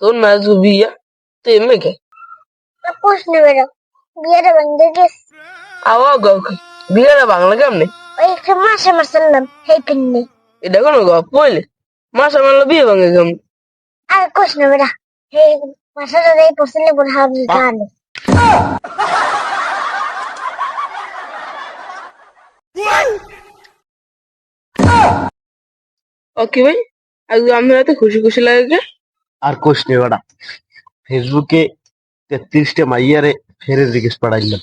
তোর নাজু বিয়া তো এমনি কে প্রশ্ন বেরো বিয়েটা বন্ধ গেছে আওয়া গক বিয়াটা বাংলা কেমনে ওই একটা মাসে মারছিলাম সেই পিন্নি এটা কোনো গপ বইলে মাসা মারলো বিয়ে ভাঙে কেমন আর কোশ না বেটা সেই মাসাটা এই পছন্দ করে হাত জানে ওকে ভাই আজকে আমি এত খুশি খুশি লাগে আর কোশ নেই বেটা ফেসবুকে তেত্রিশটা মাইয়ারে ফেরে রিকোয়েস্ট পাঠাইলাম।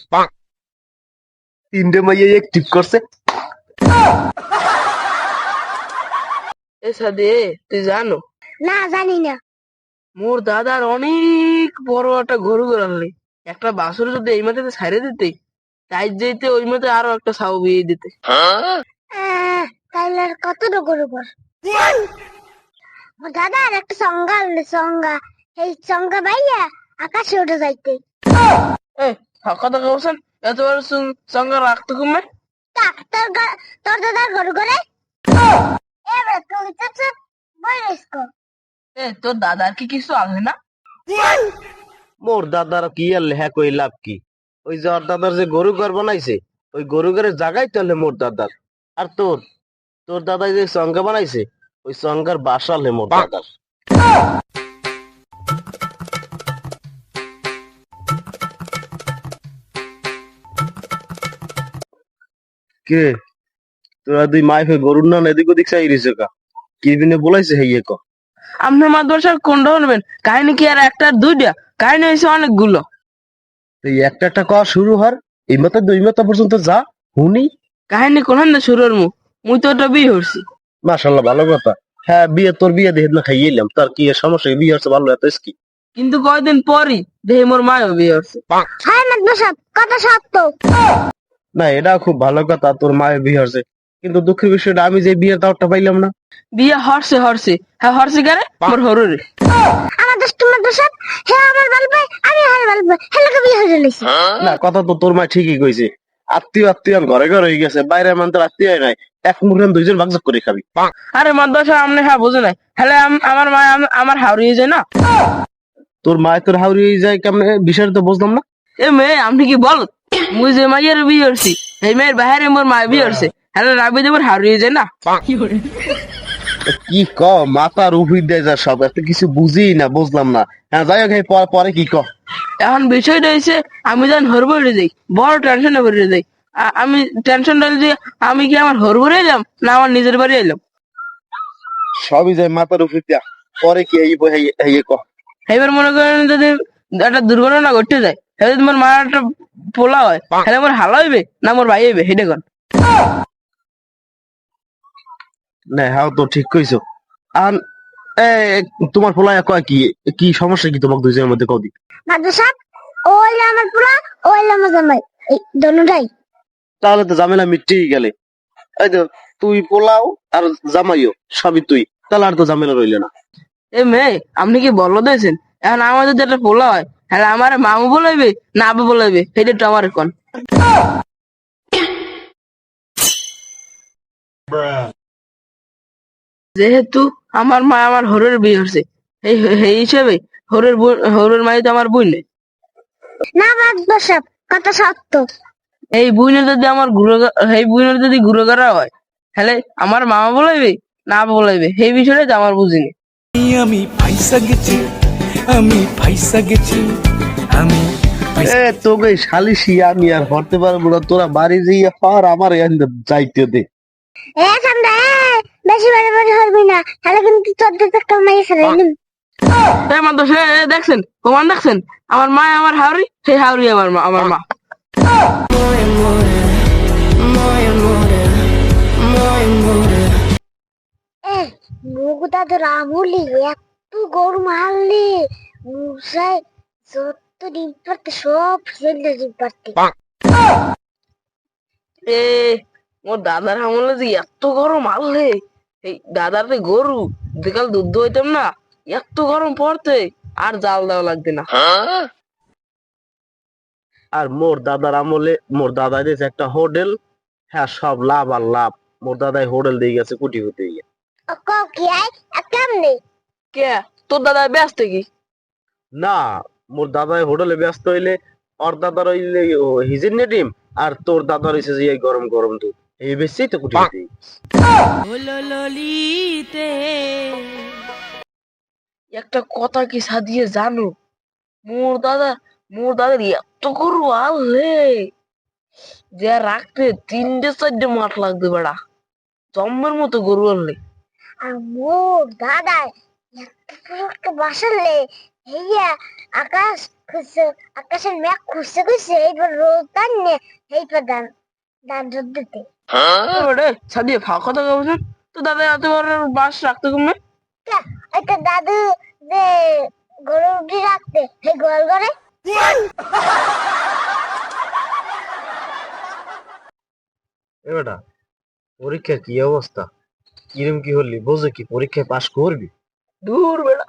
তিনটে মাইয়া অ্যাক্টিভ করছে। এ সাদি তুই জানো? না জানি না। মোর দাদার অনেক বড় একটা গরু গড়ালি। একটা বাছুর যদি এই মাথাতে ছাড়ে দিতে তাই যেতে ওই মতে আরও একটা সাউ বিয়ে দিতে। আহ, তাইলে কত ডগর উপর দাদা আর একটা সংজ্ঞা আনলে সংজ্ঞা এই সংজ্ঞা ভাইয়া আকাশে উঠে যাইতে। এ কথা বলছেন এত বড় সঙ্গে রাখতে কমে তোর দাদার ঘর ঘরে? এবার তুই তো চুপ এ তোর দাদার কি কিছু আছে না? মোর দাদার কি আর লেহা কই লাভ কি? ওই যে ওর দাদার যে গরু ঘর বানাইছে ওই গরু ঘরের জায়গায় তাহলে মোর দাদার। আর তোর? তোর দাদা যে সংজ্ঞা বানাইছে ওই সংজ্ঞার বাসালে মোর দাদার কে? তোরা দুই মাইফে গরুর না এদিক ওদিক চাই রিছে কা? কি বিনে বলাইছে হেইয়ে ক? আপনার মাদ্রাসার কোনটা কাহিনী কি আর একটা আর দুইটা? কাহিনী হয়েছে অনেকগুলো। এই একটা একটা শুরু হর? এই মতো দুই মতো পর্যন্ত যা হুনি। কাহিনী কোন না শুরুর মু? মুই তো ওটা বিয়ে হচ্ছি মাশাল্লাহ ভালো কথা। হ্যাঁ বিয়ে তোর বিয়ে দেখে না খাইয়ে এলাম। তার কি সমস্যা? বিয়ে হচ্ছে ভালো এত কি কিন্তু কয়দিন পরই দেখি মোর মায়ও বিয়ে হচ্ছে। হ্যাঁ মাদ্রাসা কত সত্য। না এটা খুব ভালো কথা তোর মায়ের বিয়ে হচ্ছে। কিন্তু দুঃখের বিষয়টা আমি যে বিয়ের দাওয়াতটা পাইলাম না। বিয়ে হরছে হরছে। হ্যাঁ হরছে কেন? মোর হরুরে। আমার দোস্ত মাদ্রাসা হে আমার ভালো পাই আমি হার ভালো পাই হেলাকে বিয়ে হয়ে গেছে না কথা তো তোর মা ঠিকই কইছে। আত্মীয় আত্মীয় ঘরে ঘরে হয়ে গেছে। বাইরে মান তোর আত্মীয় নাই। এক মুখে দুইজন ভাগযোগ করে খাবি। আরে মাদ্রাসা আমনে হ্যাঁ বুঝে নাই। হ্যালে আমার মা আমার হারিয়ে যায় না? তোর মায়ের তোর হাউরি যায় কেমনে? বিষয়টা তো বুঝলাম না। এ মেয়ে আপনি কি বল? মুই যে মাইয়ের বিয়ে হচ্ছি এই মেয়ের বাইরে মোর মায়ের বিয়ে হচ্ছে হ্যালে রাবি দেবর হারিয়ে যায় না? কি ক মাথার উফি দেয় যা সব এত কিছু বুঝি না বুঝলাম না। হ্যাঁ যাই হোক এই পরে- কি ক এখন বিষয়টা হয়েছে আমি যখন হরবরে যাই বড় টেনশনে ভরে যাই। আমি টেনশন যে আমি কি আমার হরবরে এলাম না আমার নিজের বাড়ি এলাম? সবই যায় মাথার উফি দিয়া পরে কি এই বই এই- ক এবার মনে করেন যদি একটা দুর্ঘটনা ঘটতে যায় তাহলে তোমার মার একটা পোলা হয় তাহলে আমার হালা হইবে না আমার ভাই হইবে সেটা কন? না হ্যাঁ তো ঠিক কইছো। আর তোমার পোলায় কয় কি? কি সমস্যা কি তোমাকে দুইজনের মধ্যে কদি মাদ্রাসা আমার ও আমার জামাই। এই দনুটাই তাহলে তো ঝামেলা মিটেই গেলে। এই তো তুই পোলাও আর জামাইও সবই তুই। তাহলে আর তো ঝামেলা রইলে না। এ মেয়ে আপনি কি বলো দিয়েছেন এখন আমার যদি একটা পোলা হয় তাহলে আমার মামু বলাইবে না আবু বলাইবে সেটা তো আমার কন? যেহেতু আমার মা আমার হরের বিয়ে হচ্ছে এই এই হিসেবে হরের হরের মাই তো আমার না মাদ্রাসা কত সত্য। এই বুইনের যদি আমার গুরু এই বুইনের যদি গুরু করা হয় তাহলে আমার মামা বলাইবে না বলাইবে? সেই বিষয়টা তো আমার বুঝিনি। আমি ফাইসা গেছি আমি ফাইসা গেছি আমি এ তোকে শালিশি আমি আর হরতে পারব না তোরা বাড়ি যাইয়া পার আমার এখানে যাইতে দে। বেশি বাড়ি বাড়ি হরবি না। তাহলে কিন্তু তোর দিতে কামাই ফেলে নিম এই সে দেখছেন? প্রমাণ দেখছেন? আমার মা আমার হাওড়ি সেই হাওড়ি আমার মা আমার মা। মুগুদা তো রামুলি এত গরু মারলি। মুসাই যত ডিম পারতে সব ফেলে ডিম পারতে এ মোর দাদার আমলে যে এত গরম আনলে এই দাদার যে গরু বিকাল দুধ হইতাম না এত গরম পড়তে আর জাল দেওয়া লাগবে না। আর মোর দাদার আমলে মোর দাদা দিয়েছে একটা হোটেল হ্যাঁ সব লাভ আর লাভ। মোর দাদাই হোটেল দিয়ে গেছে কুটি হতে গিয়ে ক তোর দাদা ব্যস্ত কি? না মোর দাদাই হোটেলে ব্যস্ত হইলে ওর দাদার হইলে হিজির নেটিম আর তোর দাদার হইছে যে এই গরম গরম দুধ। এই বেশি তো কুটি কুটি একটা কথা কি সাদিয়ে জানো? মোর দাদা মোর দাদার এত গরু আলে যে রাখতে তিনটে চারটে মাঠ লাগবে বেড়া। জম্মের মতো গরু আনলে। আর মোর দাদা একটা বাসালে হেইয়া আকাশ খুঁজছে আকাশের মেঘ খুঁজছে খুঁজছে এইবার রোদ টানলে এইবার দান দান রোদ দিতে। সাদিয়ে কথা বলছেন তো দাদা এত বড় বাস রাখতে কমে একটা দাদু যে গরু উঠে রাখতে সেই গোয়াল ঘরে। এ বেটা পরীক্ষার কি অবস্থা? কিরম কি হলি? বোঝে কি পরীক্ষায় পাশ করবি? দূর বেড়া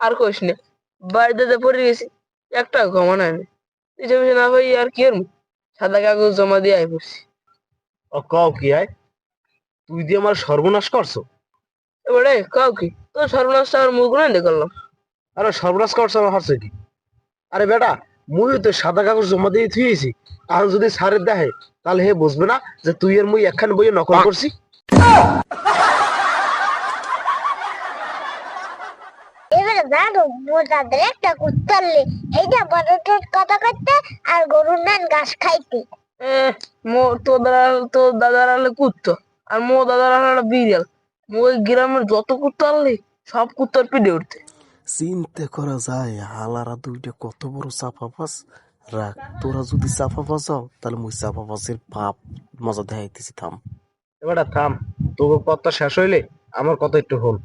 আর কইস না বাড়িতে পড়ে গেছি একটা ঘমা নাই পিছে পিছে না ভাই আর কি সাদা কাগজ জমা দিয়ে আই পড়ছি। ও কও কি আয় তুই দিয়ে আমার সর্বনাশ করছ। এবারে কাউ কি? তোর সর্বনাশটা আমার মুখ না দেখলাম আরে সর্বনাশ করছ আমার হারছে কি? আরে বেটা মুই তো সাদা কাগজ জমা দিয়ে থুয়েছি আর যদি স্যারের দেখে তাহলে হে বুঝবে না যে তুই এর মুই একখান বইয়ে নকল করছি। এবারে দাদু মোর দাদার একটা কুত্তারলে এইটা বড়টার কথা করতে আর গরুর নান ঘাস খাইতে। তোর দাদা তোর দাদার আলে কুত্তো আর মো দাদার আলে বিড়াল। মো ওই গ্রামের যত কুত্তো আনলি সব কুত্তার পিঠে উঠতে। চিন্তা করা যায় হালারা দুইটা কত বড় চাপা পাস। রাখ তোরা যদি চাপা পাস হও তাহলে মুই চাপা পাসের পাপ মজা দেখাইতেছি থাম। এবারে থাম। তোর কথা শেষ হইলে আমার কথা একটু হল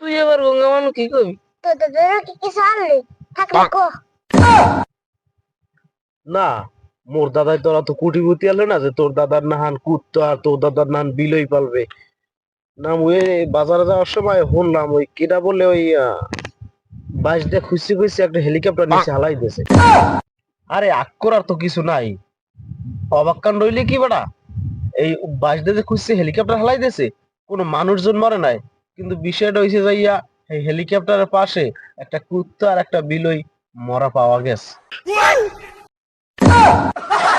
তুই এবার গঙ্গা মানু কি করবি? তো কি থাকলে কো না মোর দাদাই তোরা তো কুটিপুতি আলে না যে তোর দাদার নাহান কুত্তো আর তোর দাদার নাহান বিলই পালবে। না ওই বাজারে যাওয়ার সময় শুনলাম ওই কেটা বলে ওই বাইশ দিয়ে খুঁজছি খুঁজছি একটা হেলিকপ্টার নিচে হালাই দিয়েছে। আরে আক্কর আর তো কিছু নাই। অবাক কাণ্ড হইলে কি বেটা? এই বাইশ দিয়ে খুঁজছে হেলিকপ্টার হালাই দিয়েছে কোনো মানুষজন মরে নাই। কিন্তু বিষয়টা হয়েছে যাইয়া এই হেলিকপ্টারের পাশে একটা কুত্তা আর একটা বিলই মরা পাওয়া গেছে। Ah!